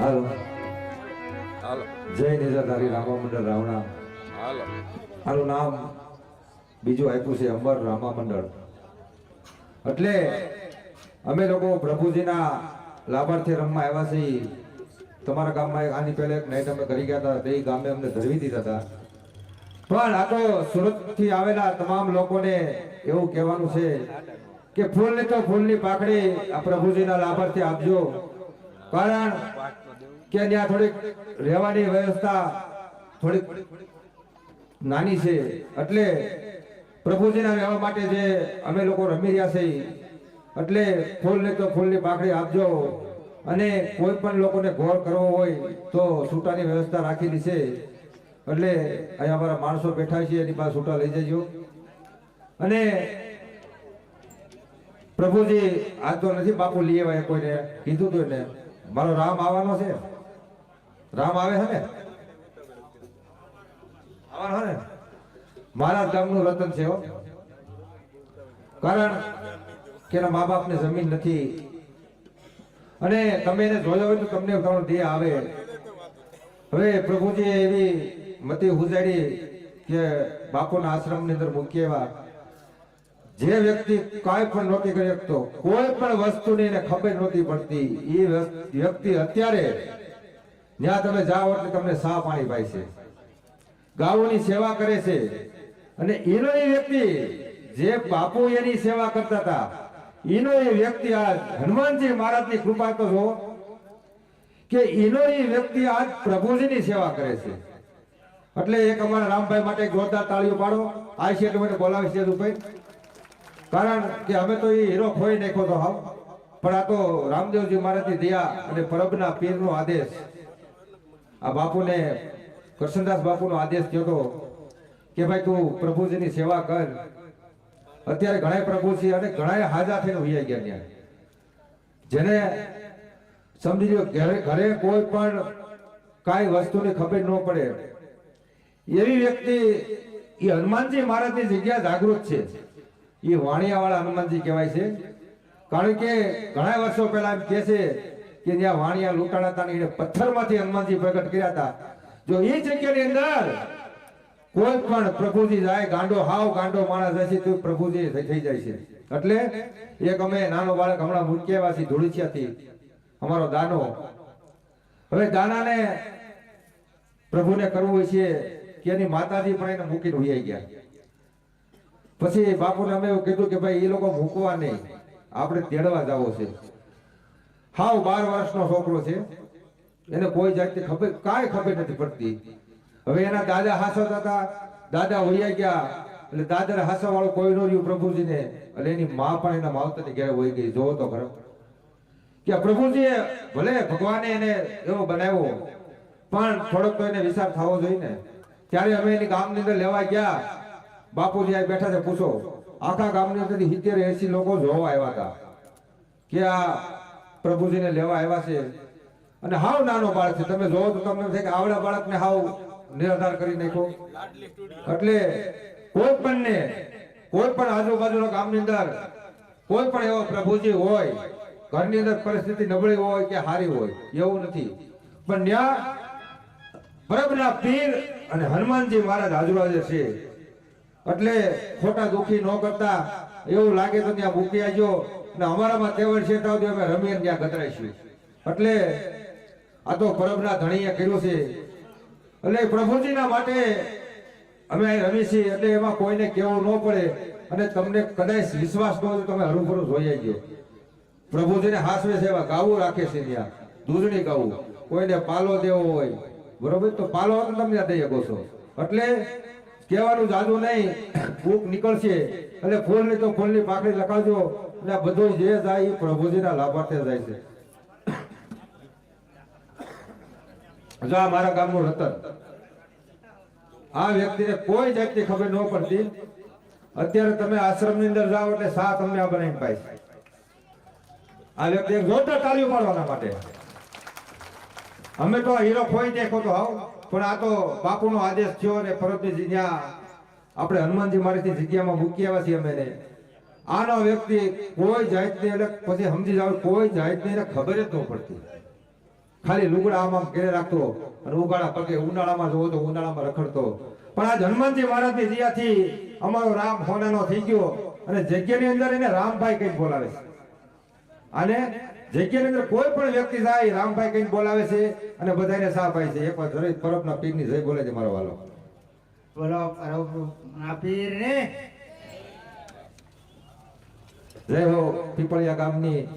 હાલો. હાલો. જય નિજાધારી રામા મંડળ રાવણા. હાલો. આનું નામ બીજું આપ્યું છે અંબર રામા મંડળ એટલે અમે લોકો પ્રભુજીના લાભાર્થે રમવા આવ્યા છીએ તમારા ગામમાં આની પહેલા એક નાઈટ અમે કરી ગયા હતા. તે ગામે અમને ધરવી દીધા હતા. પણ આ તો સુરતથી આવેલા તમામ લોકોને એવું કહેવાનું છે કે ફૂલની તો ફૂલની પાકડી આ પ્રભુજીના લાભાર્થી આપજો. કારણ કે ત્યાં થોડીક રહેવાની વ્યવસ્થા થોડીક નાની છે. એટલે પ્રભુજીના રહેવા માટે જે અમે લોકો રમી રહ્યા છીએ, એટલે ફૂલને તો ફૂલની પાકડી આપજો. અને કોઈ પણ લોકોને ગોળ કરવો હોય તો છૂટાની વ્યવસ્થા રાખેલી છે. એટલે અહીંયા અમારા માણસો બેઠા છે, એની પાસે છૂટા લઈ જજો. અને પ્રભુજી આજ તો નથી, બાપુ લઈ આવ્યા કોઈને. કીધું તું ને મારો રામ આવવાનો છે. રામ આવે છે ને? ને? મારા ગામનું રતન છે કારણ કે એના મા બાપને જમીન નથી. અને તમે એને જોયો હોય તો તમને તમારો દેહ આવે. હવે પ્રભુજી એવી મતી ઉજાડી કે બાપુના આશ્રમની અંદર મૂકી એવા જે વ્યક્તિ કાંઈ પણ નહોતી કરી શકતો, કોઈ પણ વસ્તુની એને ખબર નહોતી પડતી, એ વ્યક્તિ અત્યારે, જ્યાં તમે જાઓ એટલે તમને સા પાણી પાય છે. ગાયોની સેવા કરે છે. અને એનો એ વ્યક્તિ, જે બાપુ એની સેવા કરતા હતા, એનો એ વ્યક્તિ આ હનુમાનજી મહારાજની કૃપા તો જો કે એનો એ વ્યક્તિ આજ પ્રભુજીની સેવા કરે છે. એટલે એક અમારા રામભાઈ માટે જોરદાર તાળીઓ પાડો. આ છે એટલે બોલાવી છે ભાઈ. કારણ કે અમે તો એ હીરો ખોઈ નાખ્યો તો હાવ. પણ આ તો રામદેવજી મહારાજની દયા અને પરબના પીરનો આદેશ. આ બાપુને કૃષ્ણદાસ બાપુનો આદેશ થયો હતો કે ભાઈ તું પ્રભુજીની સેવા કર. અત્યારે ઘણા પ્રભુજી અને ઘણા હાજા થઈને હોઈ ગયા ત્યાં. જેને સમજી લો ઘરે ઘરે કોઈ પણ કાંઈ વસ્તુની ખબર ન પડે. એવી વ્યક્તિ, એ હનુમાનજી મહારાજની જગ્યા જાગૃત છે. એ વાણિયાવાળા હનુમાનજી કહેવાય છે. કારણ કે ઘણા વર્ષો પહેલા એમ કહે છે કે જ્યાં વાણિયા લૂંટાણા હતા એને પથ્થરમાંથી હનુમાનજી પ્રગટ કર્યા હતા. જો એ જગ્યાની અંદર કોઈ પણ પ્રભુજી જાય, ગાંડો, હાવ ગાંડો માણસ હશે તો પ્રભુજી થઈ જાય છે. એટલે એક અમે નાનો બાળક હમણાં મૂક્યા છીએ ધૂળીસિયાથી અમારો દાનો. હવે દાનાને પ્રભુને કરવું હોય છે કે એની માતાજી પણ એને મૂકીને ઉઈ ગયા. પછી બાપુને અમે એવું કીધું કે ભાઈ એ લોકો મૂકવા નહીં. આપણે તેડવા જવો છે. હાવ બાર વર્ષનો છોકરો છે. એને કોઈ જાતની ખબર, કાંઈ ખબર નથી પડતી. હવે એના દાદા હાસવતા હતા. દાદા હોઈ ગયા. એટલે દાદા હાસવા વાળું કોઈ નો રહ્યું પ્રભુજીને. એટલે એની મા પણ એના માવતરની ઘેરે હોઈ ગઈ. જોવો તો ખરો. કે પ્રભુજીએ ભલે ભગવાને એને એવો બનાવ્યો, પણ થોડોક તો એને વિચાર થવો જોઈએ ને. ત્યારે અમે એની ગામની અંદર લેવા ગયા. બાપુજી આ બેઠા છે, પૂછો. આખા ગામની અંદર સિત્તેર એસી લોકો જોવા આવ્યા હતા કે આ પ્રભુજીને લેવા આવ્યા છે. અને હાવ નાનો બાળક છે. તમે જોવો તો તમને થાય કે આવડા બાળકને હાવ નિરાધાર કરી નાખો એટલે કોઈ પણ ને કોઈ પણ આજુબાજુના ગામની અંદર, કોઈ પણ એવો પ્રભુજી હોય, ઘરની અંદર પરિસ્થિતિ નબળી હોય કે સારી હોય, એવું નથી. પણ ત્યાં પરબના પીર અને હનુમાનજી મહારાજ હાજર છે. એટલે ખોટા દુખી ન કરતા. એવું લાગે તો ત્યાં મૂકી આવજો અને અમારામાં તેવડ છે તો અમે રમીને ત્યાં ગતરાઈશું. એટલે આ તો પરબના ધણીએ કર્યું છે. એટલે પ્રભુજીના માટે અમે અહીં રમી છીએ, એટલે એમાં કોઈને કહેવું ન પડે. અને તમને કદાચ વિશ્વાસ ન હોય તો તમે હરુભરું જોઈ આવજો. પ્રભુજીને હાસવે છે એવા ગાવું રાખે છે ત્યાં. દૂધણી ગાવું. કોઈને પાલો દેવો હોય. બરોબર? તો પાલો તો તમે દઈ શકો છો. એટલે કહેવાનું જાદુ નહીં. ભૂખ નીકળશે. એટલે ફૂલની તો ફૂલની પાકડી લખાવજો એટલે બધું જે જાય એ પ્રભુજીના લાભાર્થે જાય છે. જો આ મારા ગામનું રતન. આ વ્યક્તિને કોઈ જાતની ખબર ન પડતી. અત્યારે તમે આશ્રમની અંદર જાઓ એટલે સા તમને આ બનાવીને પાય આ વ્યક્તિ જોરદાર તાળીઓ પાડવાના માટે. અમે તો હીરો ખોઈ દેખો તો હાવ પણ આ તો બાપુનો આદેશ થયો અને પરબજી જ્યાં આપણે હનુમાનજી મારીની જગ્યામાં મૂકી આવ્યા છીએ અમે. આનો વ્યક્તિ કોઈ જાતની એટલે પછી સમજી જાવ કોઈ જાતની એને ખબર જ ન પડતી. ખાલી લુગડા આમ આમ ઘેરે રાખતો અને ઉગાડા પગે ઉનાળામાં જોવો તો ઉનાળામાં રખડતો. પણ આજ હનુમાનજી મહારાજની જ્યાંથી અમારો રામ હોનાનો થઈ ગયો અને જગ્યાની અંદર એને રામભાઈ કઈ બોલાવે છે. અને જગ્યાની અંદર કોઈ પણ વ્યક્તિ જાય રામભાઈ કઈ બોલાવે છે અને બધાને સાફ પાય છે. એકવાર જરી પરબના પીરની જય બોલે છે મારો વાલો. બોલો પરબના પીર ને જય હો પીપળિયા ગામની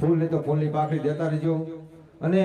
ફૂલ ને તો ફૂલની પાકડી દેતા રહેજો. અને